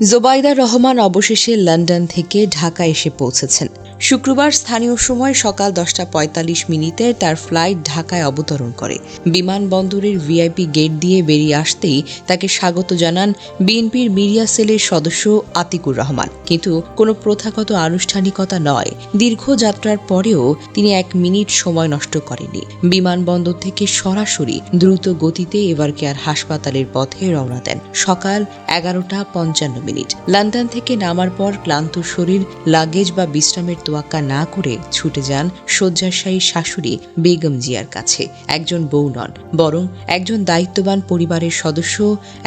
জোবাইদা রহমান অবশেষে লন্ডন থেকে ঢাকা এসে পৌঁছেছেন। শুক্রবার স্থানীয় সময় সকাল দশটা পঁয়তাল্লিশ মিনিটে তার ফ্লাইট ঢাকায় অবতরণ করে। বিমানবন্দরের ভিআইপি গেট দিয়ে বেরিয়ে আসতেই তাকে স্বাগত জানান বিএনপির মিডিয়া সেলের সদস্য আতিকুর রহমান। কিন্তু কোনো প্রথাগত আনুষ্ঠানিকতা নয়। দীর্ঘ যাত্রার পরেও তিনি এক মিনিট সময় নষ্ট করেননি। বিমানবন্দর থেকে সরাসরি দ্রুত গতিতে এবার কেয়ার হাসপাতালের পথে রওনা দেন। সকাল এগারোটা পঞ্চান্ন মিনিট। লন্ডন থেকে নামার পর ক্লান্ত শরীর, লাগেজ বা বিশ্রামের তোয়াক্কা না করে ছুটে যান শয্যাশায়ী শাশুড়ি বেগম জিয়ার কাছে। একজন বউ নন, বরং একজন দায়িত্ববান পরিবারের সদস্য,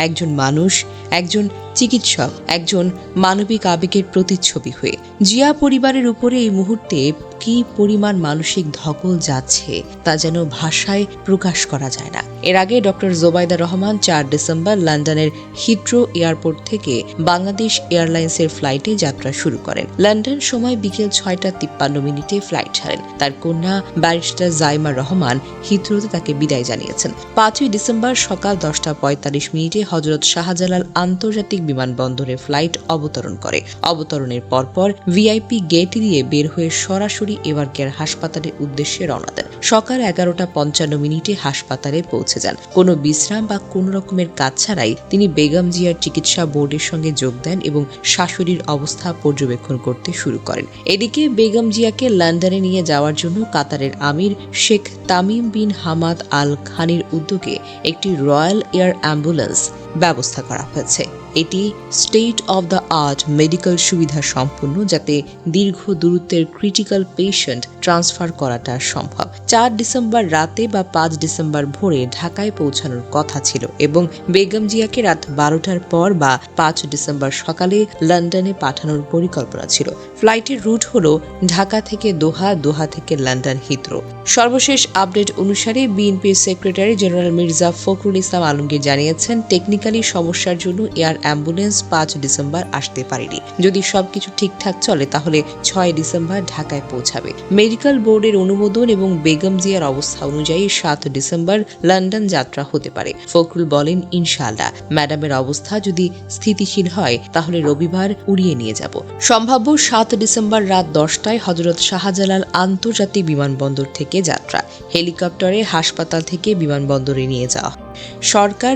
একজন মানুষ, একজন চিকিৎসক, একজন মানবিক আবেগের প্রতিচ্ছবি হয়ে। জিয়া পরিবারের উপরে এই মুহূর্তে কি পরিমাণ মানসিক ধকল যাচ্ছে তা যেন ভাষায় প্রকাশ করা যায় না। এর আগে ডক্টর জোবাইদা রহমান চার ডিসেম্বর লন্ডনের হিথ্রো এয়ারপোর্ট থেকে বাংলাদেশ এয়ারলাইন্সের ফ্লাইটে যাত্রা শুরু করেন। লন্ডন সময় বিকেল ছয়টা তিপ্পান্ন মিনিটে ফ্লাইট ছাড়েন তার কন্যা ব্যারিস্টার জাইমা রহমান হিথ্রোতে তাকে বিদায় জানিয়েছেন। পাঁচই ডিসেম্বর সকাল দশটা পঁয়তাল্লিশ মিনিটে হজরত শাহজালাল আন্তর্জাতিক বিমানবন্দরে ফ্লাইট অবতরণ করে। অবতরণের পরপর ভিআইপি গেট দিয়ে বের হয়ে সরাসরি এবার কেয়ার হাসপাতালের উদ্দেশ্যে রওনা দেন। সকাল এগারোটা পঞ্চান্ন মিনিটে হাসপাতালে পৌঁছে যান। কোনো বিশ্রাম বা কোনো রকমের কাজ ছাড়াই তিনি বেগম জিয়ার চিকিৎসা বোর্ডের সঙ্গে যোগ দেন এবং শাশুড়ির অবস্থা পর্যবেক্ষণ করতে শুরু করেন। এদিকে বেগম জিয়াকে লন্ডনে নিয়ে যাওয়ার জন্য কাতারের আমির Sheikh Tamim bin Hamad Al খানের উদ্যোগে একটি রয়্যাল এয়ার অ্যাম্বুলেন্স ব্যবস্থা করা হয়েছে। এটি state of the art medical সুবিধা সম্পন্ন, যাতে দীর্ঘ দূরত্বের ক্রিটিক্যাল পেশেন্ট ট্রান্সফার করাটা সম্ভব। চার ডিসেম্বর রাতে বা পাঁচ ডিসেম্বর ভোরে ঢাকায় পৌঁছানোর কথা ছিল এবং বেগম জিয়াকে রাত বারোটার পর বা পাঁচ ডিসেম্বর সকালে লন্ডনে পাঠানোর পরিকল্পনা ছিল। ফ্লাইটের রুট হল ঢাকা থেকে দোহা দোহা থেকে লন্ডন হিথ্রো। সর্বশেষ আপডেট অনুসারে বিএনপির সেক্রেটারি জেনারেল মির্জা ফখরুল ইসলাম আলমগীর জানিয়েছেন, টেকনিক্যালি সমস্যার জন্য এয়ার অ্যাম্বুলেন্স পাঁচ ডিসেম্বর আসতে পারেনি। যদি সবকিছু ঠিকঠাক চলে, তাহলে ছয় ডিসেম্বর ঢাকায় পৌঁছাবে। মেডিকেল বোর্ডের অনুমোদন এবং বেগম জিয়ার অবস্থা অনুযায়ী সাত ডিসেম্বর লন্ডন যাত্রা হতে পারে। ফখরুল বলেন, ইনশাআল্লাহ। ম্যাডামের অবস্থা যদি স্থিতিশীল হয়, তাহলে রবিবার উড়িয়ে নিয়ে যাব। সম্ভাব্য সাত ডিসেম্বর রাত দশটায় হজরত শাহজালাল আন্তর্জাতিক বিমানবন্দর থেকে যাত্রা। হেলিকপ্টারে হাসপাতাল থেকে বিমানবন্দরে নিয়ে যাওয়া। সরকার,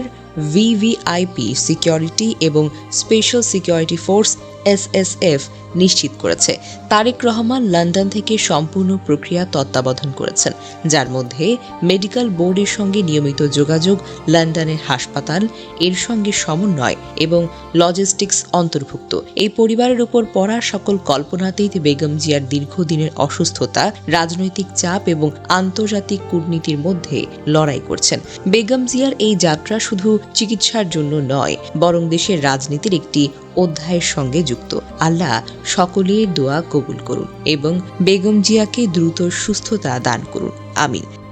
ভিভিআইপি সিকিউরিটি এবং স্পেশাল সিকিউরিটি ফোর্স এসএসএফ নিশ্চিত করেছে। তারেক রহমান লন্ডন থেকে সম্পূর্ণ প্রক্রিয়া তত্ত্বাবধান করেছেন, যার মধ্যে মেডিকেল বোর্ডের সঙ্গে নিয়মিত যোগাযোগ, লন্ডনের হাসপাতাল, এর সঙ্গে সমন্বয় এবং লজিস্টিক্স অন্তর্ভুক্ত। এই পরিবারের উপর পড়া সকল কল্পনাতেই বেগম জিয়ার দীর্ঘদিনের অসুস্থতা, রাজনৈতিক চাপ এবং আন্তর্জাতিক কূটনীতির মধ্যে লড়াই করছেন। বেগম জিয়ার এই যাত্রা শুধু চিকিৎসার জন্য নয়, বরং দেশের রাজনীতির একটি অধ্যায়ের সঙ্গে যুক্ত। আল্লাহ সকলের দোয়া কবুল করুন এবং বেগম জিয়াকে দ্রুত সুস্থতা দান করুন। আমিন।